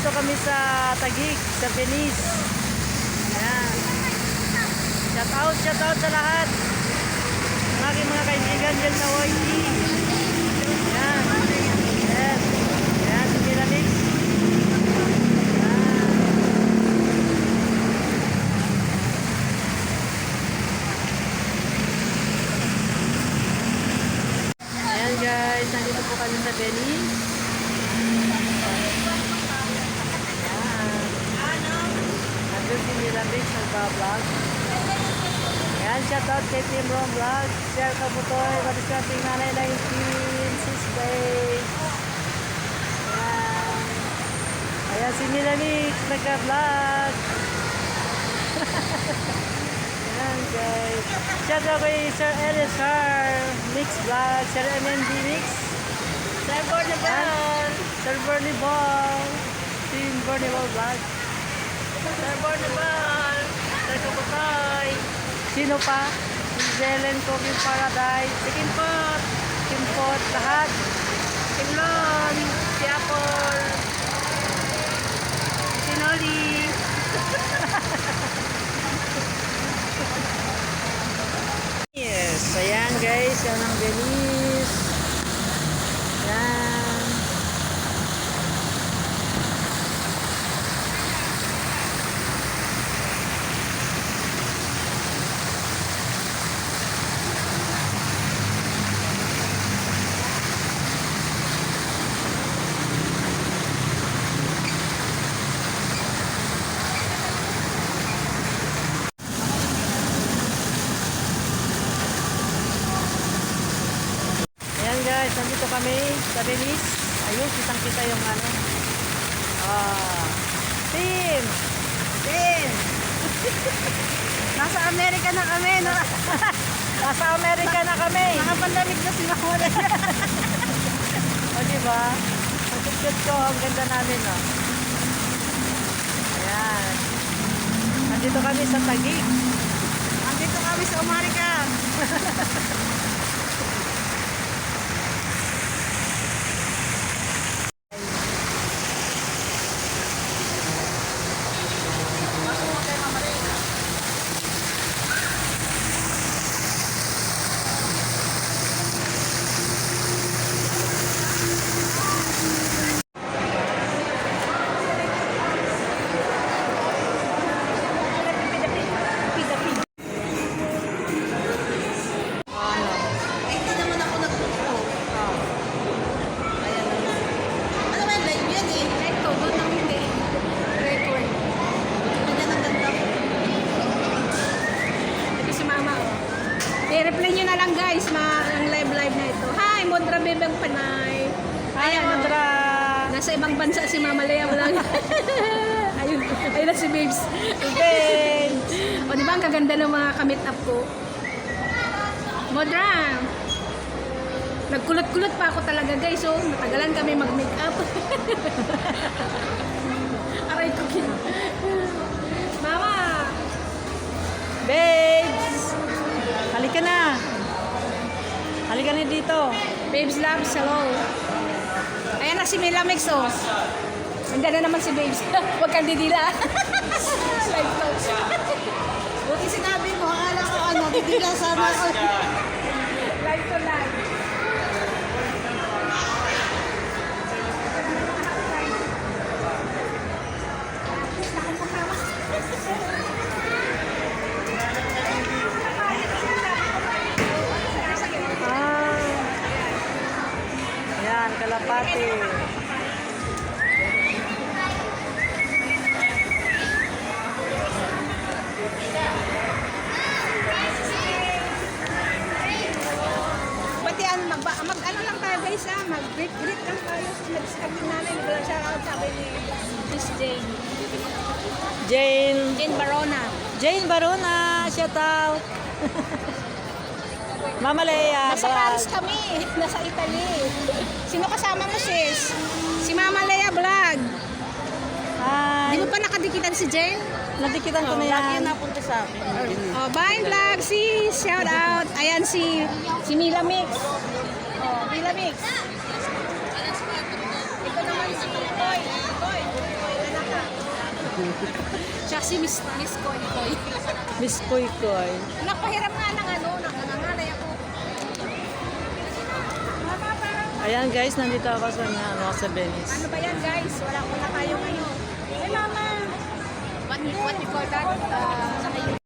nandito kami sa Tagig, sa Venice. Ayan. Shout out, shout out sa lahat. Ang aking mga kaibigan dyan sa YT. Ayan. Ayan. Ayan, si Miramix. Ayan guys, nandito po kami sa Venice. Ayan. Si Miramix nagbablog. Ayan, shoutout kay Team Rom Vlog. Share ka po to. Pati sa ating nanay 19, sis Faith. Ayan. Ayan si Miramix nagka-vlog. Ayan guys. Shoutout kay Sir Elisar. Mix Vlog. Sir MND Mix. Sir Bornibal. Sir Bornibal. Team Bornibal Vlog. Sir Bornibal. Sir Kaputay. Sino pa? Zelen Cooking Paradise. Si Kimpot. Kimpot. Lahat. Kimlon. Si Apple. Si Noli. Yes, ayan guys, yan ang Belize. Yan. Ayan guys, nandito kami sa Belize. Ayun, kitang kita yung ano. Ah, team! Team! Nasa Amerika na kami, no? Nasa Amerika na kami. Nakapandamig na si Mahmoud. O, diba? Ang cute ko, ang ganda namin, no? Ayan. Nandito kami sa Tagig. Andito kami sa Amerika. Guys, ma ang live-live na ito. Hi, Mondra Bebeng Panay. Hi, Ayan, oh. Mandra! Nasa ibang bansa si Mama Lea. Wala Ayun, ayun na si Babes. Ben! O, di ba ang kaganda ng mga kamit up ko? Mondra! Nagkulot-kulot pa ako talaga, guys. Oh, natagalan kami mag-make up. Na dito. Babes Loves, hello. Ayan na si Mila Mix, oh. Nandiyan na naman si Babes. Huwag kang didila. Live talk. Buti sinabi mo, akala ko ano, bibigla sana kalapati. Pati ano, mag, mag, ano lang tayo guys ah, mag greet greet lang tayo. Nag-start yung nanay, nagla shout out sabi ni Miss Jane. Jane. Jane Barona. Jane Barona, shout out. Mama Lea, Nasa vlog. Paris kami, nasa Italy. Sino kasama mo sis? Si Mama Lea Vlog. Hi. Di mo pa nakadikitan si Jane? Natikitan ko na Lagi yan. yan napunta sa akin. Oh, bye vlog, sis. Shout out. Ayan si si Mila Mix. Oh, Mila Mix. Ito naman si Koy. Koy. Siya si Miss, Miss Koy Koy. Miss Koy Koy. Nagpahiram nga ng ano, nangangalay ako. Ayan guys, nandito ako sa, ano, sa Venice. Ano ba yan guys? Wala ko na tayong ano. Hey mama! What, what you call that? Uh,